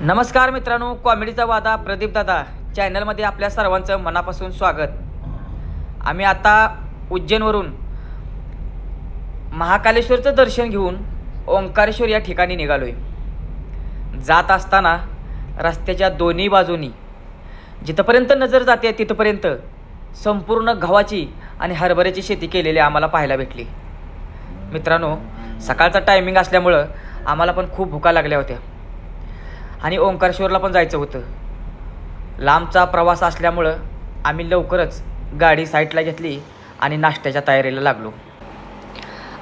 नमस्कार मित्रांनो कॉमेडीचा वादा प्रदीप दादा. चॅनलमध्ये आपल्या सर्वांचं मनापासून स्वागत. आम्ही आता उज्जैनवरून महाकालेश्वरचं दर्शन घेऊन ओंकारेश्वर या ठिकाणी निघालोय. जात असताना रस्त्याच्या दोन्ही बाजूनी जिथपर्यंत नजर जाते तिथपर्यंत संपूर्ण गव्हाची आणि हरभऱ्याची शेती केलेली आम्हाला पाहायला भेटली. मित्रांनो सकाळचा टायमिंग असल्यामुळं आम्हाला पण खूप भुका लागल्या होत्या. आणि ओंकारेश्वरला पण जायचं होतं. लांबचा प्रवास असल्यामुळं आम्ही लवकरच गाडी साईटला घेतली आणि नाश्त्याच्या तयारीला लागलो.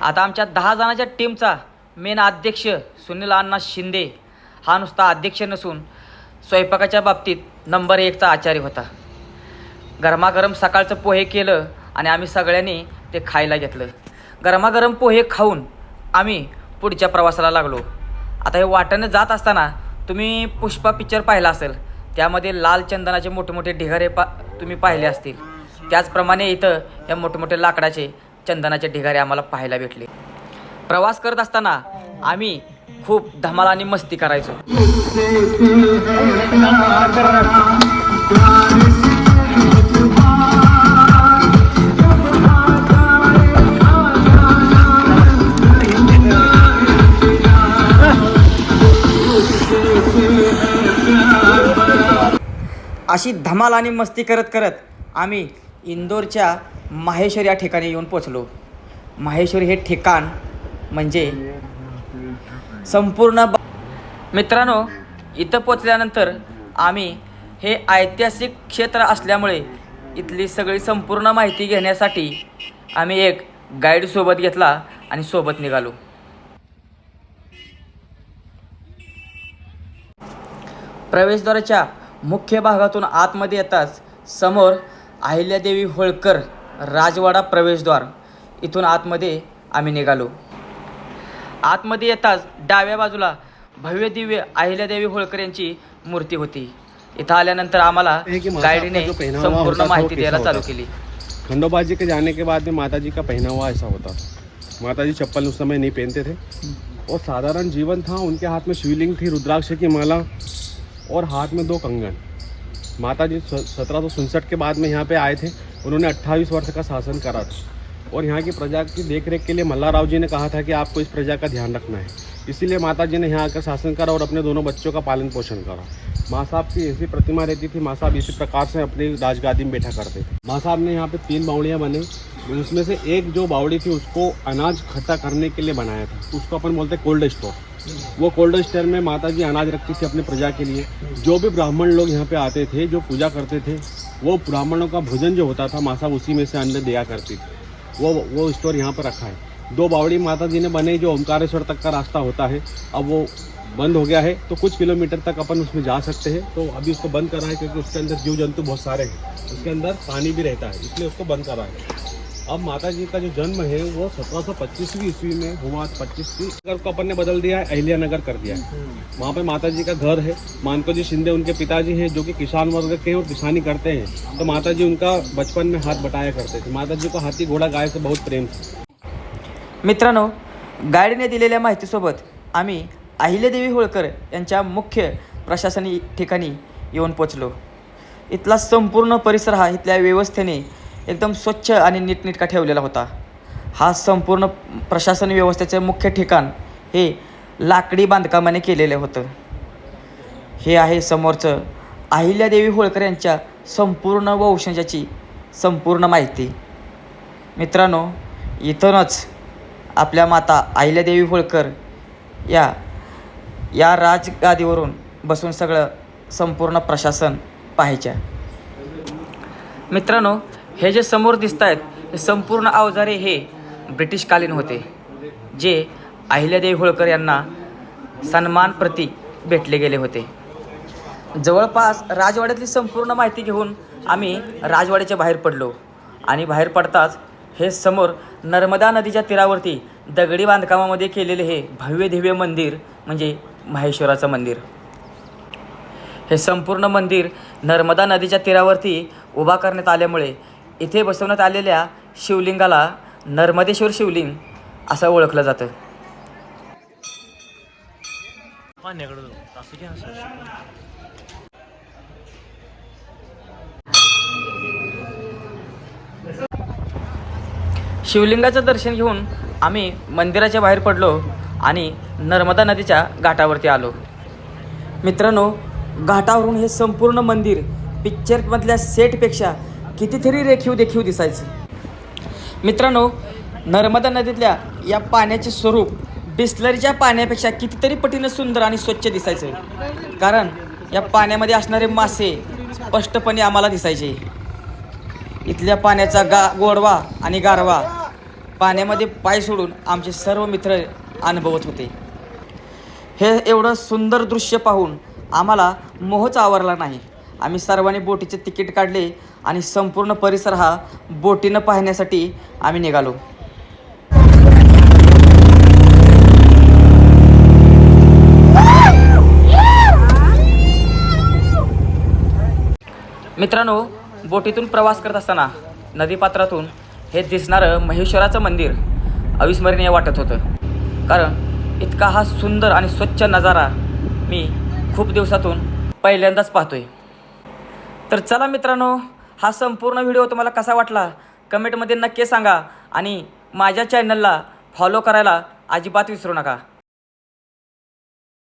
आता आमच्या दहा जणांच्या टीमचा मेन अध्यक्ष सुनील अण्णा शिंदे हा नुसता अध्यक्ष नसून स्वयंपाकाच्या बाबतीत नंबर एकचा आचार्य होता. गरमागरम सकाळचं पोहे केलं आणि आम्ही सगळ्यांनी ते खायला घेतलं. गरमागरम पोहे खाऊन आम्ही पुढच्या प्रवासाला लागलो. आता हे वाटानं जात असताना तुम्ही पुष्पा पिक्चर पाहिला असेल. त्यामध्ये लाल चंदनाचे मोठे मोठे ढिगारे पा तुम्ही पाहिले असतील. त्याचप्रमाणे इथं या मोठमोठे मोठे लाकडाचे चंदनाचे ढिगारे आम्हाला पाहायला भेटले. प्रवास करत असताना आम्ही खूप धमाल आणि मस्ती करायचो. अशी धमाल आणि मस्ती करत करत आम्ही इंदोरच्या माहेश्वर या ठिकाणी येऊन पोचलो माहेश्वर हे ठिकाण म्हणजे संपूर्ण मित्रांनो इथं पोचल्यानंतर आम्ही हे ऐतिहासिक क्षेत्र असल्यामुळे इथली सगळी संपूर्ण माहिती घेण्यासाठी आम्ही एक गाईड सोबत घेतला आणि सोबत निघालो. प्रवेशद्वाराच्या मुख्य भागातून आतमध्ये येताच समोर अहिल्यादेवी होळकर राजवाडा प्रवेशद्वार. इथून आतमध्ये आम्ही निघालो. आतमध्ये येताच डाव्या बाजूला भव्य दिव्य अहिल्यादेवी होळकर यांची मूर्ती होती. इथं आल्यानंतर आम्हाला गाईडने संपूर्ण माहिती द्यायला चालू? केली. खंडोबा जी के जाने के बाद में माता जी का पहनावा ऐसा होता. था माता जी चप्पल उस समय नहीं पहनते थे. और साधारण जीवन था उनके हाथ में शिवलिंग थी रुद्राक्ष की माला. और हाथ में दो कंगन। माता जी सत्रह सौ उनसठ के बाद में यहाँ पे आए थे। उन्होंने 28 वर्ष का शासन करा था। और यहाँ की प्रजा की देख रेख के लिए मल्ला राव जी ने कहा था कि आपको इस प्रजा का ध्यान रखना है। इसीलिए माता जी ने यहाँ आकर शासन करा और अपने दोनों बच्चों का पालन पोषण करा। माँ साहब की ऐसी प्रतिमा रहती थी, माँ साहब इसी प्रकार से अपनी राजगादी में बैठा करते थे। माँ साहब ने यहाँ पे तीन बावड़ियाँ बने। उसमें से एक जो बावड़ी थी, उसको अनाज इकट्ठा करने के लिए बनाया था। उसको अपन बोलते कोल्ड स्टोर। वो कोल्ड स्टोर में माता जी अनाज रखती थी अपनी प्रजा के लिए। जो भी ब्राह्मण लोग यहाँ पे आते थे, जो पूजा करते थे, वो ब्राह्मणों का भोजन जो होता था माँ साहब उसी में से अन्न दिया करती थी। वो वो स्टोर यहाँ पर रखा है। दो बावड़ी माता जी ने बने, जो ओमकारेश्वर तक का रास्ता होता है, अब वो बंद हो गया है। तो कुछ किलोमीटर तक अपन उसमें जा सकते हैं। तो अभी उसको बंद करा है, क्योंकि उसके अंदर जीव जंतु बहुत सारे हैं। उसके अंदर पानी भी रहता है, इसलिए उसको बंद करा है। अब माता जी का जो जन्म है वो सत्रह सौ पच्चीसवीं ईस्वी में हुआ पच्चीस नगर को अपन ने बदल दिया है अहिल्या नगर कर दिया। है वहाँ पे माता जी का घर है मानको जी शिंदे उनके पिताजी हैं जो कि किसान वर्ग के हैं और किसानी करते हैं। तो माता जी उनका बचपन में हाथ बटाया करते थे। माता जी को हाथी घोड़ा गाय से बहुत प्रेम था। मित्रांनो गाईडने दिलेल्या माहितीसोबत आम्ही अहिल्यादेवी होळकर यांच्या मुख्य प्रशासनिक ठिकाणी येऊन पोचलो. इथला संपूर्ण परिसर हा इथल्या व्यवस्थेने एकदम स्वच्छ आणि नीटनेटका ठेवलेला होता. हा संपूर्ण प्रशासन व्यवस्थेचे मुख्य ठिकाण हे लाकडी बांधकामाने केलेलं होतं. हे आहे समोरचं अहिल्यादेवी होळकर यांच्या संपूर्ण वंशजाची संपूर्ण माहिती. मित्रांनो इथूनच आपल्या माता अहिल्यादेवी होळकर या या राजगादीवरून बसून सगळं संपूर्ण प्रशासन पाहायच्या. मित्रांनो हे जे समोर दिसत आहेत हे संपूर्ण अवजारे हे ब्रिटिशकालीन होते जे अहिल्यादेवी होळकर यांना सन्मानप्रती भेटले गेले होते. जवळपास राजवाड्यातली संपूर्ण माहिती घेऊन आम्ही राजवाड्याच्या बाहेर पडलो आणि बाहेर पडताच हे समोर नर्मदा नदीच्या तीरावरती दगडी बांधकामामध्ये केलेले हे भव्य दिव्य मंदिर म्हणजे माहेश्वराचं मंदिर. हे संपूर्ण मंदिर नर्मदा नदीच्या तीरावरती उभा करण्यात आल्यामुळे इथे बसवण्यात आलेल्या शिवलिंगाला नर्मदेश्वर शिवलिंग असं ओळखलं जातं. शिवलिंगाचं दर्शन घेऊन आम्ही मंदिराच्या बाहेर पडलो आणि नर्मदा नदीच्या घाटावरती आलो. मित्रांनो घाटावरून हे संपूर्ण मंदिर पिक्चरमधल्या सेटपेक्षा कितीतरी रेखीव देखीव दिसायचं. मित्रांनो नर्मदा नदीतल्या या पाण्याचे स्वरूप बिस्लरीच्या पाण्यापेक्षा कितीतरी पटीनं सुंदर आणि स्वच्छ दिसायचं. कारण या पाण्यामध्ये असणारे मासे स्पष्टपणे आम्हाला दिसायचे. इथल्या पाण्याचा गा गोडवा आणि गारवा पाण्यामध्ये पाय सोडून आमचे सर्व मित्र अनुभवत होते. हे एवढं सुंदर दृश्य पाहून आम्हाला मोहच आवरला नाही. आम्ही सर्वांनी बोटीचे तिकीट काढले आणि संपूर्ण परिसर हा बोटीनं पाहण्यासाठी आम्ही निघालो. मित्रांनो बोटीतून प्रवास करत असताना नदीपात्रातून हे दिसणारं महेश्वराचं मंदिर अविस्मरणीय वाटत होतं. कारण इतका हा सुंदर आणि स्वच्छ नजारा मी खूप दिवसातून पहिल्यांदाच पाहतोय. तर चला मित्रांनो हा संपूर्ण व्हिडिओ तुम्हाला कसा वाटला कमेंटमध्ये नक्की सांगा आणि माझ्या चॅनलला फॉलो करायला अजिबात विसरू नका.